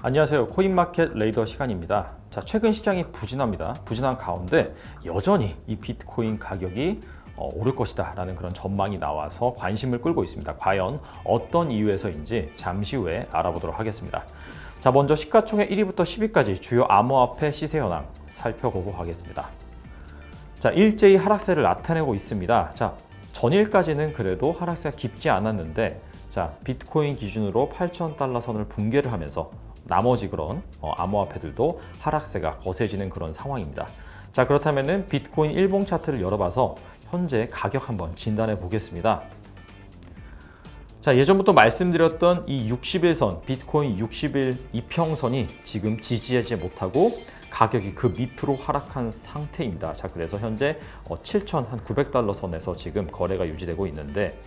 안녕하세요. 코인마켓 레이더 시간입니다. 자, 최근 시장이 부진합니다. 부진한 가운데 여전히 이 비트코인 가격이 어, 오를 것이다 라는 그런 전망이 나와서 관심을 끌고 있습니다. 과연 어떤 이유에서인지 잠시 후에 알아보도록 하겠습니다. 자, 먼저 시가총액 1위부터 10위까지 주요 암호화폐 시세 현황 살펴보고 가겠습니다. 자, 일제히 하락세를 나타내고 있습니다. 자, 전일까지는 그래도 하락세가 깊지 않았는데 자, 비트코인 기준으로 8,000달러 선을 붕괴를 하면서 나머지 그런 어, 암호화폐들도 하락세가 거세지는 그런 상황입니다. 자 그렇다면 비트코인 일봉 차트를 열어봐서 현재 가격 한번 진단해 보겠습니다. 자 예전부터 말씀드렸던 이 60일선 비트코인 60일 이평선이 지금 지지하지 못하고 가격이 그 밑으로 하락한 상태입니다. 자 그래서 현재 7,900달러 선에서 지금 거래가 유지되고 있는데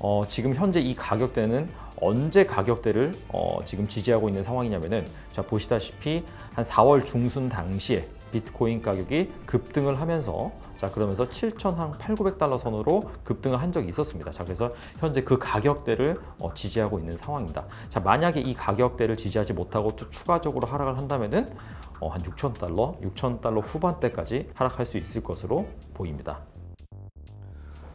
어, 지금 현재 이 가격대는 언제 가격대를 어, 지금 지지하고 있는 상황이냐면은 자 보시다시피 한 4월 중순 당시에 비트코인 가격이 급등을 하면서 자 그러면서 7,800달러 선으로 급등을 한 적이 있었습니다. 자 그래서 현재 그 가격대를 어, 지지하고 있는 상황입니다. 자 만약에 이 가격대를 지지하지 못하고 또 추가적으로 하락을 한다면은 어, 한 6,000달러, 6,000달러 후반대까지 하락할 수 있을 것으로 보입니다.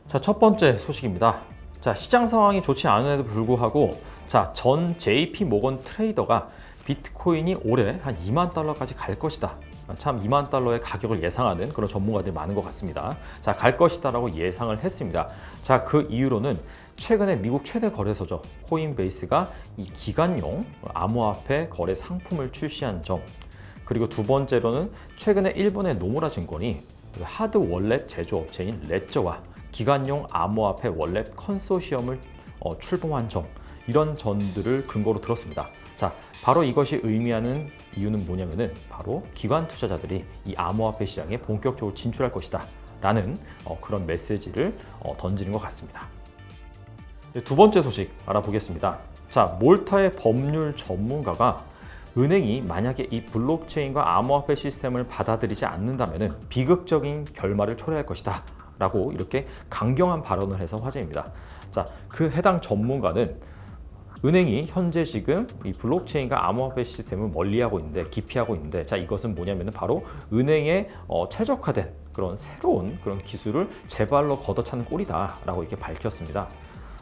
자 첫 번째 소식입니다. 자, 시장 상황이 좋지 않음에도 불구하고 자, 전 JP 모건 트레이더가 비트코인이 올해 한 2만 달러까지 갈 것이다. 참 2만 달러의 가격을 예상하는 그런 전문가들이 많은 것 같습니다. 자, 갈 것이다 라고 예상을 했습니다. 자, 그 이유로는 최근에 미국 최대 거래소죠. 코인베이스가 이 기간용 암호화폐 거래 상품을 출시한 점. 그리고 두 번째로는 최근에 일본의 노무라 증권이 하드 월렛 제조업체인 레저와 기관용 암호화폐 월렛 컨소시엄을 어, 출범한 점 이런 점들을 근거로 들었습니다. 자, 바로 이것이 의미하는 이유는 뭐냐면은 바로 기관 투자자들이 이 암호화폐 시장에 본격적으로 진출할 것이다 라는 어, 그런 메시지를 어, 던지는 것 같습니다. 두 번째 소식 알아보겠습니다. 자, 몰타의 법률 전문가가 은행이 만약에 이 블록체인과 암호화폐 시스템을 받아들이지 않는다면 비극적인 결말을 초래할 것이다 라고 이렇게 강경한 발언을 해서 화제입니다. 자, 그 해당 전문가는 은행이 현재 지금 이 블록체인과 암호화폐 시스템을 멀리하고 있는데 기피하고 있는데 자 이것은 뭐냐면 바로 은행에 어, 최적화된 그런 새로운 그런 기술을 제발로 걷어차는 꼴이다 라고 이렇게 밝혔습니다.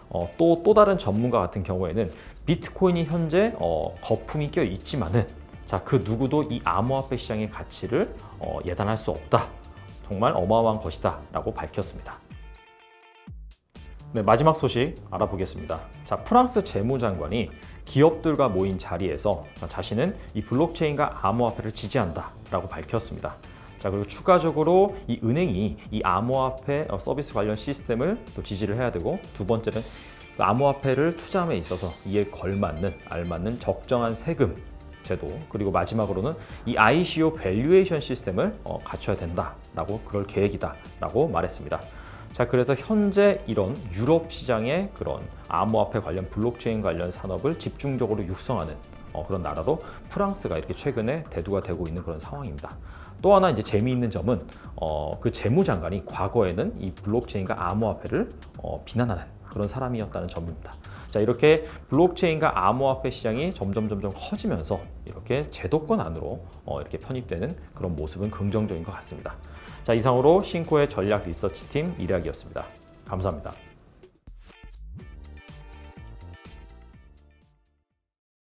어, 또, 또 다른 전문가 같은 경우에는 비트코인이 현재 어, 거품이 껴 있지만은 자, 그 누구도 이 암호화폐 시장의 가치를 어, 예단할 수 없다. 정말 어마어마한 것이다 라고 밝혔습니다. 네, 마지막 소식 알아보겠습니다. 자, 프랑스 재무장관이 기업들과 모인 자리에서 자신은 이 블록체인과 암호화폐를 지지한다 라고 밝혔습니다. 자, 그리고 추가적으로 이 은행이 이 암호화폐 서비스 관련 시스템을 또 지지를 해야 되고 두 번째는 암호화폐를 투자함에 있어서 이에 걸맞는 알맞는 적정한 세금 제도 그리고 마지막으로는 이 ICO 밸류에이션 시스템을 어, 갖춰야 된다라고 그럴 계획이다라고 말했습니다. 자 그래서 현재 이런 유럽 시장의 그런 암호화폐 관련 블록체인 관련 산업을 집중적으로 육성하는 어, 그런 나라로 프랑스가 이렇게 최근에 대두가 되고 있는 그런 상황입니다. 또 하나 이제 재미있는 점은 어, 그 재무장관이 과거에는 이 블록체인과 암호화폐를 어, 비난하는 그런 사람이었다는 점입니다. 자 이렇게 블록체인과 암호화폐 시장이 점점 점점 커지면서 이렇게 제도권 안으로 어, 이렇게 편입되는 그런 모습은 긍정적인 것 같습니다. 자 이상으로 신코의 전략 리서치 팀 이략이었습니다. 감사합니다.